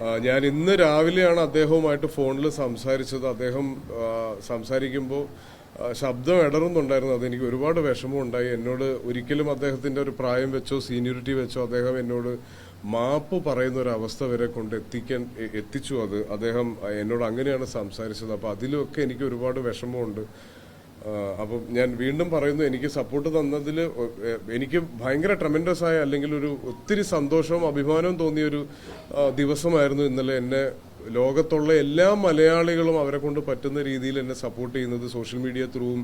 ഞാൻ ഇന്ന് രാവിലെയാണ് അദ്ദേഹവുമായിട്ട് ഫോണിൽ സംസാരിച്ചത്. അദ്ദേഹം സംസാരിക്കുമ്പോൾ ശബ്ദം ഇടറുന്നുണ്ടായിരുന്നു. അതെനിക്ക് ഒരുപാട് വിഷമം ഉണ്ടായി. എന്നോട് ഒരിക്കലും അദ്ദേഹത്തിന്റെ ഒരു പ്രായം വെച്ചോ സീനിയോറിറ്റി വെച്ചോ അദ്ദേഹം എന്നോട് മാപ്പ് പറയുന്ന ഒരു അവസ്ഥ വരെ കൊണ്ട് എത്തിക്കാൻ എത്തിച്ചു. അത് അദ്ദേഹം എന്നോട് അങ്ങനെയാണ് സംസാരിച്ചത്. അപ്പോൾ അതിലൊക്കെ എനിക്ക് ഒരുപാട് വിഷമമുണ്ട്. അപ്പം ഞാൻ വീണ്ടും പറയുന്നു എനിക്ക് സപ്പോർട്ട് തന്നതിൽ എനിക്ക് ഭയങ്കര ട്രമെൻഡസ് ആയ അല്ലെങ്കിൽ ഒരു ഒത്തിരി സന്തോഷവും അഭിമാനവും തോന്നിയൊരു ഒരു ദിവസമായിരുന്നു ഇന്നലെ എന്നെ ലോകത്തുള്ള എല്ലാ മലയാളികളും അവരെ കൊണ്ട് പറ്റുന്ന രീതിയിൽ എന്നെ സപ്പോർട്ട് ചെയ്യുന്നത് സോഷ്യൽ മീഡിയ ത്രൂവും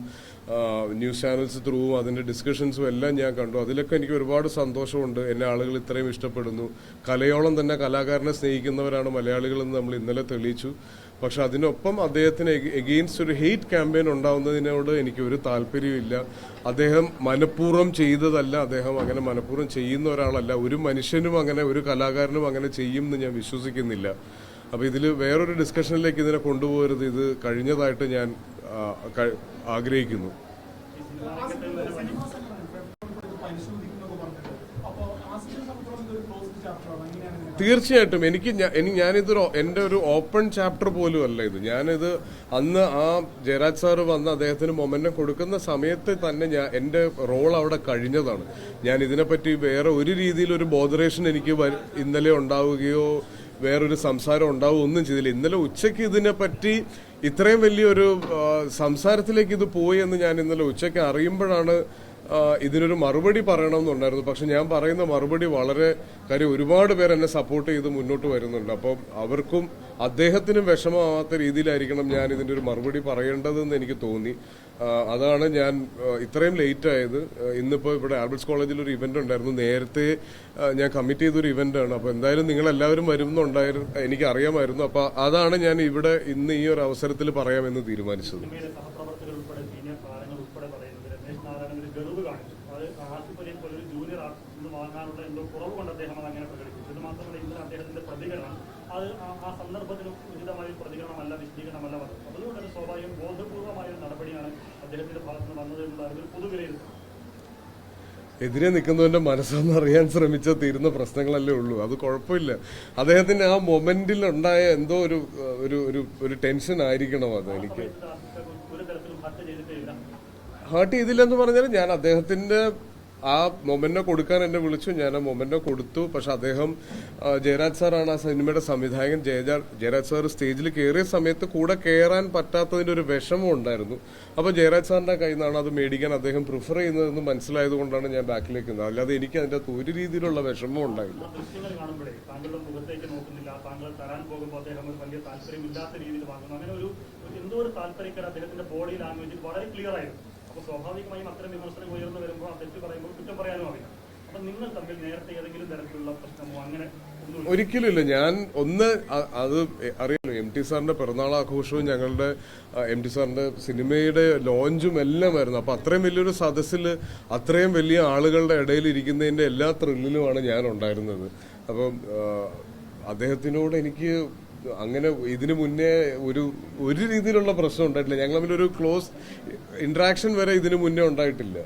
ന്യൂസ് ചാനൽസ് ത്രൂവും അതിന്റെ ഡിസ്കഷൻസും എല്ലാം ഞാൻ കണ്ടു. അതിലൊക്കെ എനിക്ക് ഒരുപാട് സന്തോഷമുണ്ട്. എന്നെ ആളുകൾ ഇത്രയും ഇഷ്ടപ്പെടുന്നു. കലയോളം തന്നെ കലാകാരനെ സ്നേഹിക്കുന്നവരാണ് മലയാളികളെന്ന് നമ്മൾ ഇന്നലെ തെളിയിച്ചു. പക്ഷെ അതിനൊപ്പം അദ്ദേഹത്തിന് എഗെയിൻസ്റ്റ് ഒരു ഹെയ്റ്റ് ക്യാമ്പയിൻ ഉണ്ടാവുന്നതിനോട് എനിക്ക് ഒരു താല്പര്യമില്ല അദ്ദേഹം മനഃപൂർവം ചെയ്തതല്ല. അദ്ദേഹം അങ്ങനെ മനഃപൂർവം ചെയ്യുന്ന ഒരാളല്ല. ഒരു മനുഷ്യനും അങ്ങനെ ഒരു കലാകാരനും അങ്ങനെ ചെയ്യുമെന്ന് ഞാൻ വിശ്വസിക്കുന്നില്ല. അപ്പോൾ ഇതിൽ വേറൊരു ഡിസ്കഷനിലേക്ക് ഇതിനെ കൊണ്ടുപോകരുത്. ഇത് കഴിഞ്ഞതായിട്ട് ഞാൻ ആഗ്രഹിക്കുന്നു. തീർച്ചയായിട്ടും എനിക്ക് ഞാനിതൊരു എന്റെ ഒരു ഓപ്പൺ ചാപ്റ്റർ പോലും അല്ല ഇത്. ഞാനിത് അന്ന് ആ ജയരാജ് സാറ് വന്ന് അദ്ദേഹത്തിന് മൊമെന്റം കൊടുക്കുന്ന സമയത്ത് തന്നെ ഞാൻ എന്റെ റോൾ അവിടെ കഴിഞ്ഞതാണ്. ഞാൻ ഇതിനെപ്പറ്റി വേറെ ഒരു രീതിയിൽ ഒരു ബോധറേഷൻ എനിക്ക് ഇന്നലെ ഉണ്ടാവുകയോ വേറൊരു സംസാരം ഉണ്ടാവുകയോ ഒന്നും ചെയ്തില്ല. ഇന്നലെ ഉച്ചയ്ക്ക് ഇതിനെപ്പറ്റി ഇത്രയും വലിയൊരു സംസാരത്തിലേക്ക് ഇത് പോയി എന്ന് ഞാൻ ഇന്നലെ ഉച്ചയ്ക്ക് അറിയുമ്പോഴാണ് ഇതിനൊരു മറുപടി പറയണമെന്നുണ്ടായിരുന്നു. പക്ഷെ ഞാൻ പറയുന്ന മറുപടി വളരെ കാര്യം ഒരുപാട് പേർ എന്നെ സപ്പോർട്ട് ചെയ്ത് മുന്നോട്ട് വരുന്നുണ്ട്. അപ്പം അവർക്കും അദ്ദേഹത്തിനും വിഷമമാവാത്ത രീതിയിലായിരിക്കണം ഞാൻ ഇതിന്റെ ഒരു മറുപടി പറയേണ്ടതെന്ന് എനിക്ക് തോന്നി. അതാണ് ഞാൻ ഇത്രയും ലേറ്റ് ആയത്. ഇന്നിപ്പോൾ ഇന്നിപ്പോ ഇവിടെ ആൽബർട്സ് കോളേജിൽ ഒരു ഇവന്റ് ഉണ്ടായിരുന്നു. നേരത്തെ ഞാൻ കമ്മിറ്റ് ചെയ്തൊരു ഇവന്റ് ആണ്. അപ്പോൾ എന്തായാലും നിങ്ങൾ എല്ലാവരും വരുന്നുണ്ടായിരുന്നു എനിക്ക് അറിയാമായിരുന്നു. അപ്പോൾ അതാണ് ഞാൻ ഇവിടെ ഇന്ന് ഈ ഒരു അവസരത്തിൽ പറയാമെന്ന് തീരുമാനിച്ചത്. അലിയെ പോലെ ഒരു ജൂനിയർ ആർട്ടിസ്റ്റ് വാങ്ങാനുള്ള എന്തോ കുറവ് കൊണ്ട് അദ്ദേഹം അത് അങ്ങനെ പ്രകടിപ്പിച്ചു. ഇത് മാത്രമല്ല ഇന്നലെ അദ്ദേഹത്തിന്റെ പ്രതികരണം അത് ആ- ആ സന്ദർഭത്തിന് ഉചിതമായ ഒരു പ്രതികരണമല്ല വിശദീകരണമല്ല വന്നത്. അതുകൊണ്ട് തന്നെ സ്വാഭാവികം ബോധപൂർവമായ ഒരു നടപടിയാണ് അദ്ദേഹത്തിന്റെ ഭാഗത്ത് നിന്ന് വന്നത് എന്നുള്ളതാണ് ഒരു പൊതുവിലയിരുത്തൽ എതിരെ നിൽക്കുന്നവന്റെ മനസ്സൊന്ന് അറിയാൻ ശ്രമിച്ചാൽ തീരുന്ന പ്രശ്നങ്ങളല്ലേ ഉള്ളൂ. അത് കുഴപ്പമില്ല. അദ്ദേഹത്തിന് ആ മൊമെന്റിൽ ഉണ്ടായ എന്തോ ഒരു ഒരു ഒരു ഒരു ടെൻഷൻ ആയിരിക്കണം അത് എനിക്ക്. ഹേർട്ട് ചെയ്തില്ലെന്ന് പറഞ്ഞാൽ ഞാൻ അദ്ദേഹത്തിന്റെ ആ മൊമെന്റോ കൊടുക്കാൻ എന്നെ വിളിച്ചു. ഞാൻ ആ മൊമെന്റോ കൊടുത്തു. പക്ഷെ അദ്ദേഹം ജയരാജ് സാറാണ് ആ സിനിമയുടെ സംവിധായകൻ. ജയജാ ജയരാജ് സാർ സ്റ്റേജിൽ കയറിയ സമയത്ത് കൂടെ കയറാൻ പറ്റാത്തതിന്റെ ഒരു വിഷമം ഉണ്ടായിരുന്നു. അപ്പൊ ജയരാജ് സാറിന്റെ കയ്യിൽ നിന്നാണ് അത് മേടിക്കാൻ അദ്ദേഹം പ്രിഫർ ചെയ്യുന്നതെന്ന് മനസ്സിലായത് കൊണ്ടാണ് ഞാൻ ബാക്കിലേക്ക് നിന്നത്. അല്ലാതെ എനിക്ക് അതിന്റെ അകത്ത് ഒരു രീതിയിലുള്ള വിഷമം ഉണ്ടായില്ല. എന്തോ ഒരു താല്പര്യക്കാർ അദ്ദേഹത്തിന്റെ ബോഡി ലാംഗ്വേജ് വളരെ ക്ലിയർ ആയിരുന്നു. അപ്പൊ സ്വാഭാവികമായും അത്തരം വിമർശനം ഉയർന്നു വരുമ്പോൾ ആ തെറ്റ് പറയുമ്പോൾ കുറ്റം പറയാനും അറിയാം നിങ്ങൾ തമ്മിൽ ഏതെങ്കിലും തരത്തിലുള്ള പ്രശ്നമോ അങ്ങനെ ഒരിക്കലുമില്ല ഞാൻ ഒന്ന് അത് അറിയാലോ എം ടി സാറിന്റെ പിറന്നാൾ ആഘോഷവും ഞങ്ങളുടെ എം ടി സാറിന്റെ സിനിമയുടെ ലോഞ്ചും എല്ലാം ആയിരുന്നു. അപ്പൊ അത്രയും വലിയൊരു സദസ്സിൽ അത്രയും വലിയ ആളുകളുടെ ഇടയിൽ ഇരിക്കുന്നതിന്റെ എല്ലാ ത്രില്ലിലുമാണ് ഞാൻ ഉണ്ടായിരുന്നത്. അപ്പം അദ്ദേഹത്തിനോട് എനിക്ക് അങ്ങനെ ഇതിനു മുന്നേ ഒരു ഒരു രീതിയിലുള്ള പ്രശ്നം ഉണ്ടായിട്ടില്ല. ഞങ്ങൾ തമ്മിൽ ഒരു ക്ലോസ് ഇന്ററാക്ഷൻ വരെ ഇതിനു മുന്നേ ഉണ്ടായിട്ടില്ല.